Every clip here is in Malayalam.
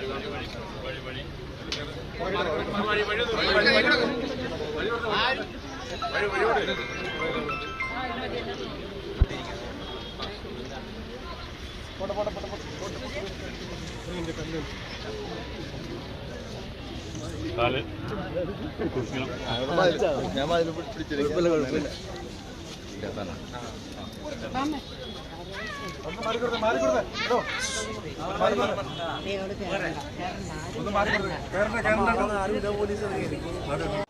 വഴി വഴി വഴി വഴി വഴി വഴി വഴി വഴി വഴി വഴി പോട്ടെ പോട്ടെ പോട്ടെ ഒന്ന് മാറിക്കൊടുത്തേ മാറിക്കൊടുത്തേ ഹലോ മാറിക്കൊടുത്തേ ഒന്ന് മാറിക്കൊടുത്തേ കേരള കേരള പോലീസ്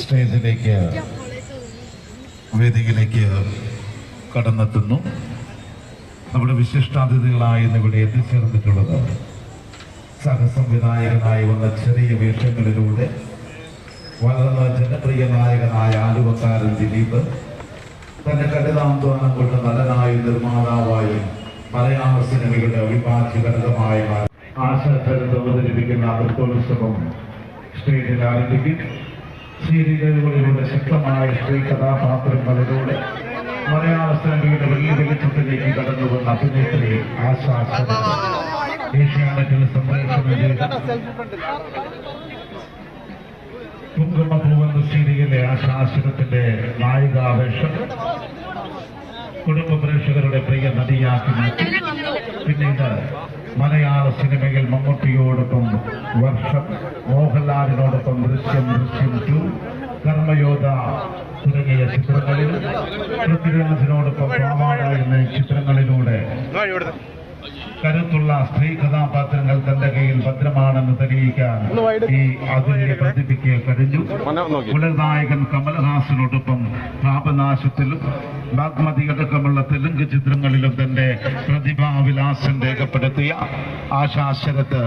സ്റ്റേജിലേക്ക് വേദിയിലേക്ക് കടന്നെത്തുന്നു. നമ്മുടെ വിശിഷ്ടാതിഥികളായി ഇവിടെ എത്തിച്ചേർന്നിട്ടുള്ളത് സഹസംവിധായകനായി വന്ന ചെറിയ വേഷങ്ങളിലൂടെ വളർന്ന ജനപ്രിയ നായകനായ ആലുവക്കാരൻ ദിലീപ് തന്റെ കഠിനാധ്വാനം കൊണ്ട് നടനായും നിർമ്മാതാവായും മലയാള സിനിമയുടെ അവിഭാജ്യ ഘടകമായി ആശാചരത്ത് അവതരിപ്പിക്കുന്ന നൃത്തോത്സവം സ്റ്റേജിൽ ആരംഭിക്കും. സീരിയലുകളിലൂടെ ശക്തമായ സ്ത്രീ കഥാപാത്രങ്ങളിലൂടെ മലയാള സിനിമയുടെ വലിയ വെളിച്ചത്തിലേക്ക് കടന്നു വന്ന അഭിനേത്രി ആശാ ഏഷ്യാനെറ്റിൽ സീരിയലിലെ ആശാസുരത്തിന്റെ നായികാവേഷം കുടുംബ പ്രേക്ഷകരുടെ പ്രിയ നടിയാക്കി മാറ്റി. പിന്നീട് മലയാള സിനിമയിൽ മമ്മൂട്ടിയോടൊപ്പം വർഷം മോഹൻലാലിനോടൊപ്പം ദൃശ്യം ദൃശ്യം ടു കർമ്മയോധ തുടങ്ങിയ ചിത്രങ്ങളിൽ പൃഥ്വിരാജിനോടൊപ്പം എന്ന ചിത്രങ്ങളിലൂടെ കരുത്തുള്ള സ്ത്രീ കഥാപാത്രങ്ങൾ തന്റെ കയ്യിൽ ഭദ്രമാണെന്ന് തെളിയിക്കാൻ ഈ അതിന്റെ പ്രതിഭയ്ക്ക് കഴിഞ്ഞു. കുലനായകൻ കമലഹാസനോടൊപ്പം പാപനാശത്തിലും ബാഗ്മതി അടക്കമുള്ള തെലുങ്ക് ചിത്രങ്ങളിലും തന്റെ പ്രതിഭാവിലാസം രേഖപ്പെടുത്തിയ ആശാശരത്ത്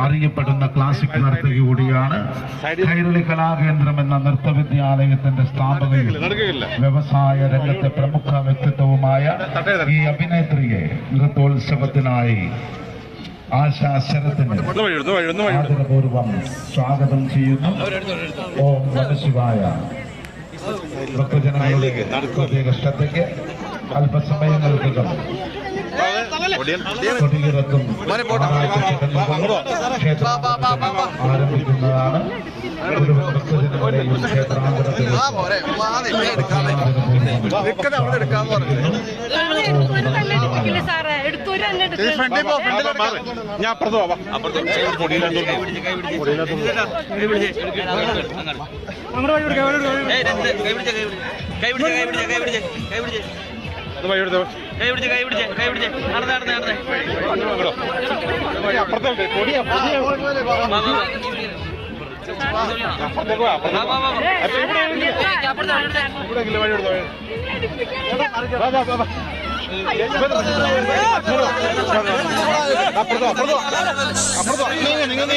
അറിയപ്പെടുന്ന ക്ലാസിക് നർത്തകി കൂടിയാണ് കൈരളി കലാകേന്ദ്രം എന്ന നൃത്തവിദ്യാലയത്തിന്റെ സ്ഥാപകയും വ്യവസായ രംഗത്തെ പ്രമുഖ വ്യക്തിത്വവുമായ ഈ അഭിനേത്രിയെ നൃത്തോത്സവത്തിനായി ആശാശരത്തിന് ആദരപൂർവം സ്വാഗതം ചെയ്യുന്നു. ഓം നമശിവായ ഭക്തജനങ്ങളിലേക്ക് പ്രത്യേക ശ്രദ്ധയ്ക്ക് അല്പസമയങ്ങൾക്കകം കൊടിയിറക്കും ആരംഭിക്കുന്നതാണ്. ക്ഷേത്രാന്തരത്തിൽ ഞാൻ അപ്പുറത്ത് പോവാം. അപ്പുറത്ത് അപ്പുറത്തുണ്ട് കൊടിയാ അപ്പുറത്തേക്ക് അപ്പുറത്തേക്ക് വഴി എടുത്തോ അപ്പുറത്തോ അപ്പുറത്തോ അപ്പുറത്തോ നീങ്ങ നിങ്ങൾ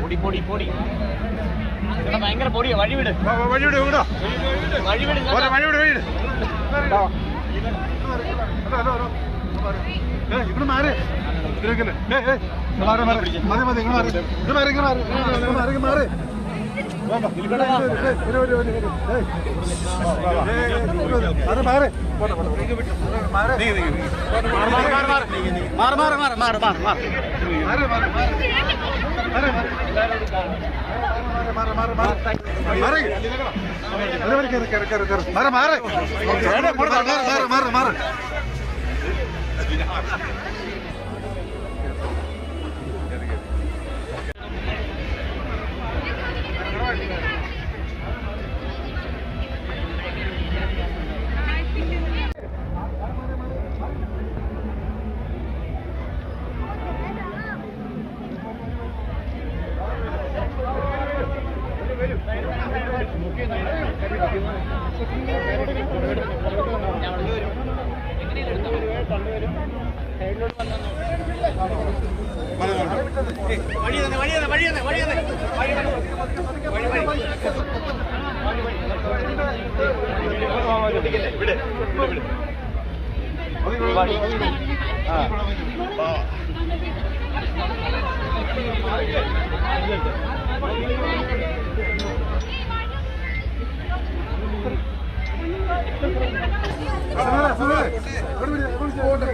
പൊടി പൊടി പൊടി. ഭയങ്കര പൊടിയാ. വഴി വിട് വാ, വാ, വഴി വിട് ഇങ്ങോട്ടോ. വഴി വിട് ഇവിടെ മാറി മാറി. മാറി മതി മതി ഇങ്ങ് മാറി ഇത് മാറി. ഇങ്ങ് മാറി മാറി മാറി. വരൂ. മാറി മാറി. മാറി. മാറി മാറി മാറി മാറി മാറി. മാറി മാറി മാറി. മാറി ഓട്ടെ